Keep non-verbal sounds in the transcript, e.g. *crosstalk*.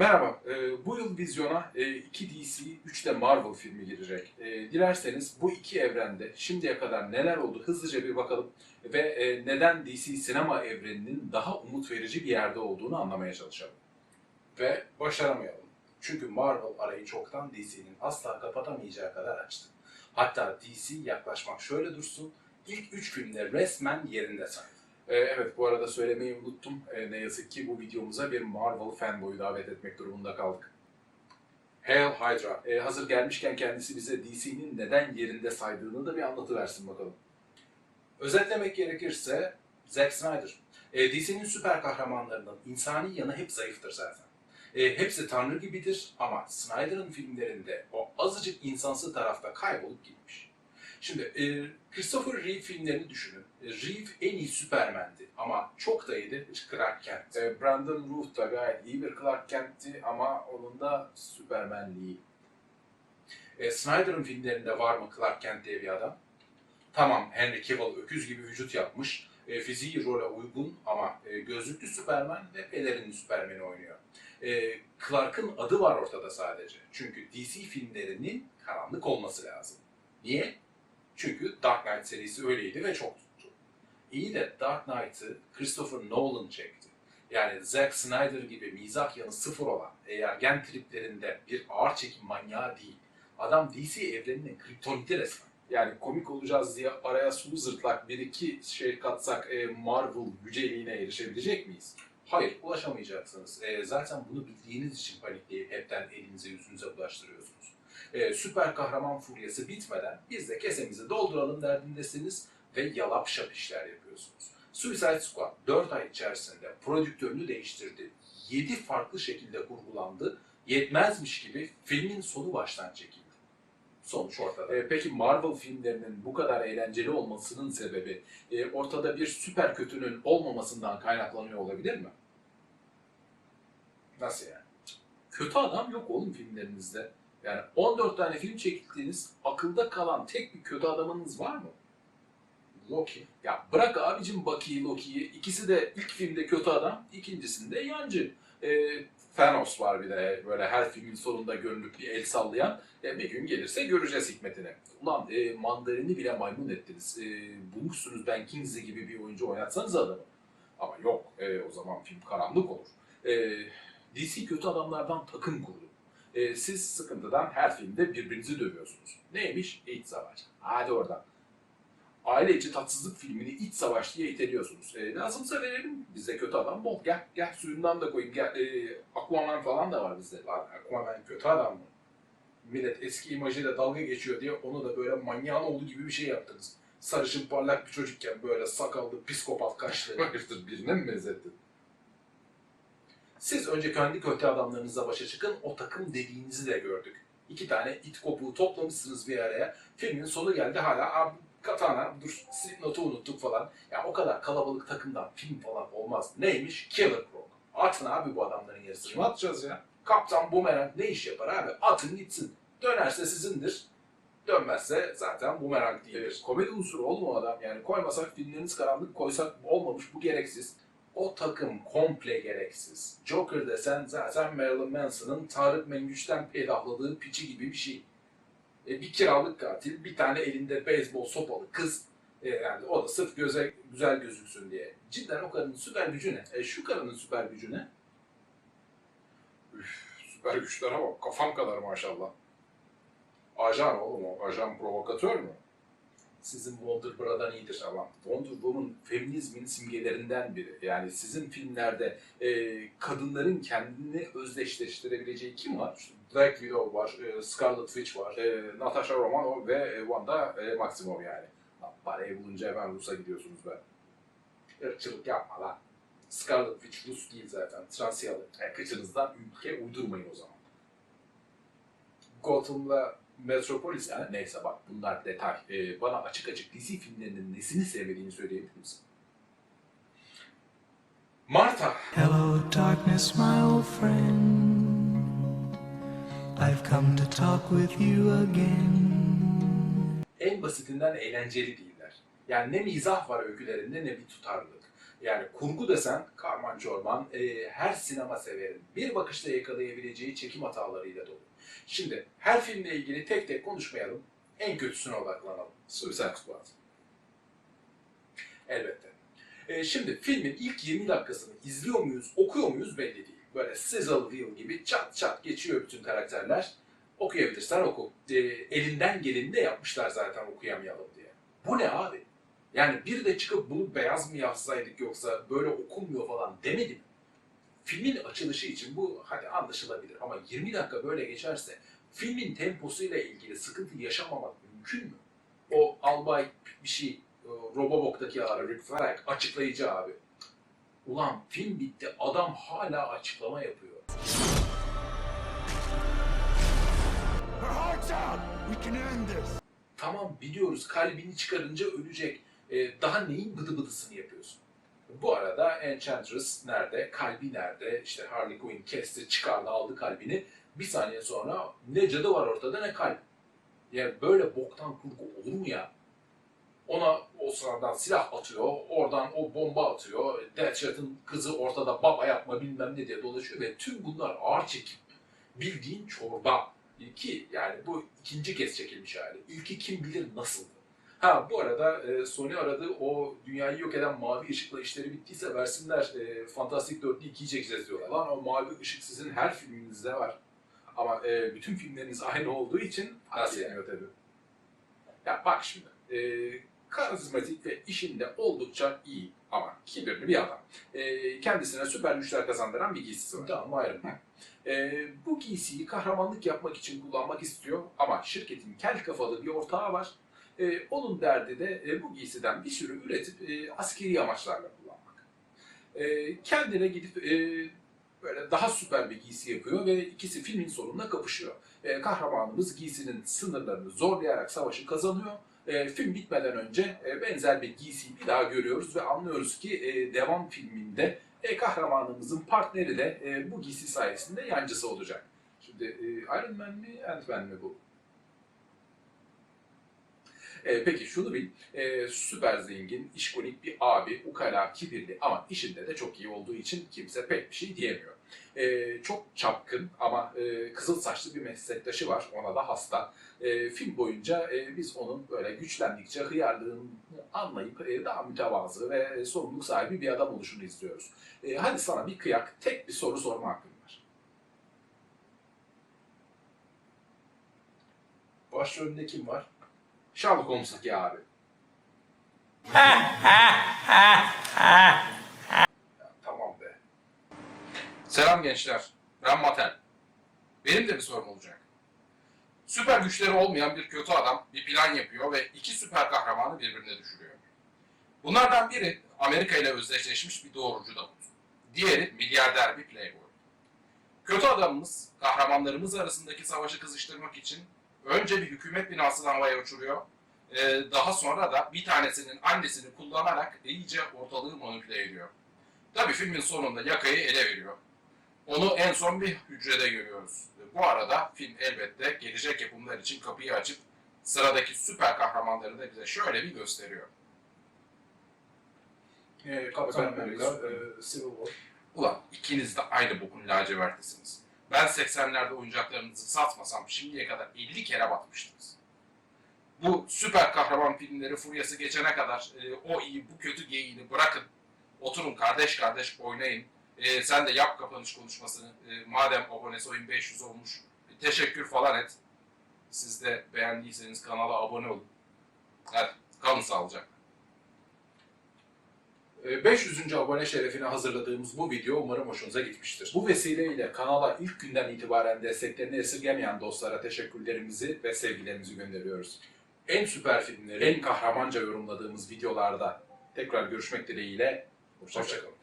Merhaba, e, bu yıl vizyona e, 2 DC, 3 de Marvel filmi girecek. E, dilerseniz bu iki evrende şimdiye kadar neler oldu hızlıca bir bakalım ve e, neden DC sinema evreninin daha umut verici bir yerde olduğunu anlamaya çalışalım. Ve başaramayalım. Çünkü Marvel arayı çoktan DC'nin asla kapatamayacağı kadar açtı. Hatta DC yaklaşmak şöyle dursun, ilk üç filmde resmen yerinde saydı. E, evet, bu arada söylemeyi unuttum. E, ne yazık ki bu videomuza bir Marvel fanboyu davet etmek durumunda kaldık. Hail Hydra. E, hazır gelmişken kendisi bize DC'nin neden yerinde saydığını da bir anlatıversin bakalım. Özetlemek gerekirse Zack Snyder. DC'nin süper kahramanlarının insani yanı hep zayıftır zaten. E, hepsi tanrı gibidir ama Snyder'ın filmlerinde o azıcık insansı tarafta kaybolup gitmiş. Şimdi e, Christopher Reeve filmlerini düşünün. E, Reeve en iyi Superman'di ama çok da iyiydi Clark Kent. E, Brandon Routh da gayet iyi bir Clark Kent'ti ama onun da Superman'liği. E, Snyder'ın filmlerinde var mı Clark Kent diye bir adam? Tamam Henry Cavill öküz gibi vücut yapmış. E, fiziği role uygun ama e, gözlüklü Superman ve pelerinli Superman'i oynuyor. E, Clark'ın adı var ortada sadece. Çünkü DC filmlerinin karanlık olması lazım. Niye? Çünkü Dark Knight serisi öyleydi ve çok tuttu. İyi de Dark Knight'ı Christopher Nolan çekti. Yani Zack Snyder gibi mizah yanı sıfır olan, ergen triplerinde bir ağır çekim manyağı değil. Adam DC evreninin kriptoniti resmen. Yani komik olacağız diye araya sulu zırtlak bir iki şey katsak e, Marvel yüceliğine erişebilecek miyiz? Hayır, ulaşamayacaksınız. Ee, zaten bunu bildiğiniz için panikleyip hepten elinize yüzünüze bulaştırıyorsunuz. Ee, süper kahraman furyası bitmeden biz de kesemizi dolduralım derdindesiniz ve yalap şap işler yapıyorsunuz. Suicide Squad 4 ay içerisinde prodüktörünü değiştirdi. 7 farklı şekilde kurgulandı. Yetmezmiş gibi filmin sonu baştan çekildi. Sonuç ortada. E, peki Marvel filmlerinin bu kadar eğlenceli olmasının sebebi e, ortada bir süper kötünün olmamasından kaynaklanıyor olabilir mi? Nasıl yani? Kötü adam yok oğlum filmlerinizde. Yani 14 tane film çektiğiniz akılda kalan tek bir kötü adamınız var mı? Loki. Ya bırak abicim Bucky'yi, Loki'yi. İkisi de ilk filmde kötü adam, ikincisinde yancı. Ee, Thanos var bir de böyle her filmin sonunda görünüp bir el sallayan. E, bir gün gelirse göreceğiz hikmetini. Ulan e, mandarini bile maymun ettiniz. E, bulmuşsunuz Ben Kingsley gibi bir oyuncu oynatsanız adamı. Ama yok e, o zaman film karanlık olur. E, DC kötü adamlardan takım kurdu. E, siz sıkıntıdan her filmde birbirinizi dövüyorsunuz. Neymiş? İç savaş. Hadi oradan aile içi tatsızlık filmini iç savaş diye iteliyorsunuz. E, lazımsa verelim bize kötü adam bol. Gel gel suyundan da koyayım. Gel, e, Aquaman falan da var bizde. Lan Aquaman kötü adam mı? Millet eski imajıyla dalga geçiyor diye onu da böyle manyağın oğlu gibi bir şey yaptınız. Sarışın parlak bir çocukken böyle sakallı psikopat kaşlı. Hayırdır birine mi benzettin? Siz önce kendi kötü adamlarınızla başa çıkın, o takım dediğinizi de gördük. İki tane it kopuğu toplamışsınız bir araya. Filmin sonu geldi hala Katana, dur Slipknot'u unuttuk falan. Ya o kadar kalabalık takımdan film falan olmaz. Neymiş? Killer Croc. Atın abi bu adamların yarısını. Kim atacağız ya? Kaptan Boomerang ne iş yapar abi? Atın gitsin. Dönerse sizindir. Dönmezse zaten Boomerang E, değildir. komedi unsuru oğlum o adam. Yani koymasak filmleriniz karanlık, koysak olmamış. Bu gereksiz. O takım komple gereksiz. Joker desen zaten Marilyn Manson'ın Tarık Mengüç'ten peydahladığı piçi gibi bir şey. E, bir kiralık katil, bir tane elinde beyzbol sopalı kız. E, yani o da sırf göze güzel gözüksün diye. Cidden o karının süper gücü ne? E, şu karının süper gücü ne? Üf, süper güçlere bak. Kafam kadar maşallah. Ajan oğlum o. Ajan provokatör mü? Sizin Wonder Bra'dan iyidir. Tamam. Wonder Woman feminizmin simgelerinden biri. Yani sizin filmlerde e, kadınların kendini özdeşleştirebileceği kim var? İşte Black Widow var, e, Scarlet Witch var, e, Natasha Romanoff ve e, Wanda e, Maximoff yani. Lan Parayı bulunca hemen Rus'a gidiyorsunuz be. Irkçılık yapma lan. Scarlet Witch Rus değil zaten. Transyalı. E, kıçınızdan ülke uydurmayın o zaman. Gotham'la Metropolis Yani neyse bak bunlar detay. E, bana açık açık DC filmlerinin nesini sevmediğini söyleyebilir misin? Marta. Hello, darkness, my old friend. I've come to talk with you again. En basitinden eğlenceli değiller. Yani ne mizah var öykülerinde ne bir tutarlılık. Yani kurgu desen karman çorman e, her sinema severin bir bakışta yakalayabileceği çekim hatalarıyla dolu. Şimdi her filmle ilgili tek tek konuşmayalım. En kötüsüne odaklanalım. Suicide Squad. Elbette. E, şimdi filmin ilk 20 dakikasını izliyor muyuz, okuyor muyuz belli değil. Böyle sizzle reel gibi çat çat geçiyor bütün karakterler. Okuyabilirsen oku. E, elinden geleni de yapmışlar zaten okuyamayalım diye. Bu ne abi? Yani bir de çıkıp bunu beyaz mı yazsaydık yoksa böyle okunmuyor falan demedim. Filmin açılışı için bu hadi anlaşılabilir ama 20 dakika böyle geçerse filmin temposuyla ilgili sıkıntı yaşamamak mümkün mü? O albay bir şey Robobok'taki abi Rick Flag açıklayıcı abi. Ulan film bitti adam hala açıklama yapıyor. Tamam biliyoruz kalbini çıkarınca ölecek. Ee, daha neyin bıdı bıdısını yapıyorsun? Bu arada Enchantress nerede? Kalbi nerede? İşte Harley Quinn kesti, çıkardı, aldı kalbini. Bir saniye sonra ne cadı var ortada ne kalp. Ya böyle boktan kurgu olur mu ya? Ona o sıradan silah atıyor, oradan o bomba atıyor. Deathshot'ın kızı ortada baba yapma bilmem ne diye dolaşıyor ve tüm bunlar ağır çekim. Bildiğin çorba. Ki yani bu ikinci kez çekilmiş hali. İlki kim bilir nasıldı. Ha bu arada e, Sony aradı o dünyayı yok eden mavi ışıkla işleri bittiyse versinler e, Fantastic 4'lü 2'yi çekeceğiz diyorlar. Lan o mavi ışık sizin her filminizde var. Ama e, bütün filmleriniz *laughs* aynı olduğu için fark etmiyor tabii. Ya bak şimdi, e, karizmatik ve işinde oldukça iyi ama kibirli bir adam. E, kendisine süper güçler kazandıran bir giysisi var. Tamam ayrı. E, bu giysiyi kahramanlık yapmak için kullanmak istiyor ama şirketin kel kafalı bir ortağı var. E, onun derdi de e, bu giysiden bir sürü üretip e, askeri amaçlarla kullanmak. E, kendine gidip e, böyle daha süper bir giysi yapıyor ve ikisi filmin sonunda kapışıyor. E, kahramanımız giysinin sınırlarını zorlayarak savaşı kazanıyor. E, film bitmeden önce e, benzer bir giysiyi bir daha görüyoruz ve anlıyoruz ki e, devam filminde e, kahramanımızın partneri de e, bu giysi sayesinde yancısı olacak. Şimdi e, Iron Man mi, Ant-Man mi bu? E, peki şunu bil, e, süper zengin, işkolik bir abi, ukala, kibirli ama işinde de çok iyi olduğu için kimse pek bir şey diyemiyor. E, çok çapkın ama e, kızıl saçlı bir meslektaşı var, ona da hasta. E, film boyunca e, biz onun böyle güçlendikçe hıyarlığını anlayıp e, daha mütevazı ve sorumluluk sahibi bir adam oluşunu istiyoruz. E, hadi sana bir kıyak, tek bir soru sorma hakkım var. Başrolünde kim var? Sherlock Holmes'taki abi. Ya, tamam be. Selam gençler. Ben Maten. Benim de bir sorum olacak. Süper güçleri olmayan bir kötü adam bir plan yapıyor ve iki süper kahramanı birbirine düşürüyor. Bunlardan biri Amerika ile özdeşleşmiş bir doğrucu Davut. Diğeri milyarder bir playboy. Kötü adamımız kahramanlarımız arasındaki savaşı kızıştırmak için önce bir hükümet binasını havaya uçuruyor. Ee, daha sonra da bir tanesinin annesini kullanarak iyice ortalığı manipüle ediyor. Tabii filmin sonunda yakayı ele veriyor. Onu en son bir hücrede görüyoruz. Bu arada film elbette gelecek yapımlar için kapıyı açıp sıradaki süper kahramanları da bize şöyle bir gösteriyor. E, Kaptan Amerika, e, Civil War. Ulan ikiniz de aynı bokun lacivertlisiniz. Ben 80'lerde oyuncaklarınızı satmasam şimdiye kadar 50 kere batmıştınız. Bu süper kahraman filmleri furyası geçene kadar e, o iyi bu kötü geyiğini bırakın. Oturun kardeş kardeş oynayın. E, sen de yap kapanış konuşmasını. E, madem abonesi oyun 500 olmuş. e, teşekkür falan et. Siz de beğendiyseniz kanala abone olun. Hadi kalın sağlıcakla. E, 500. abone şerefine hazırladığımız bu video umarım hoşunuza gitmiştir. Bu vesileyle kanala ilk günden itibaren desteklerini esirgemeyen dostlara teşekkürlerimizi ve sevgilerimizi gönderiyoruz. En süper filmleri, en kahramanca yorumladığımız videolarda tekrar görüşmek dileğiyle. Hoşçakalın.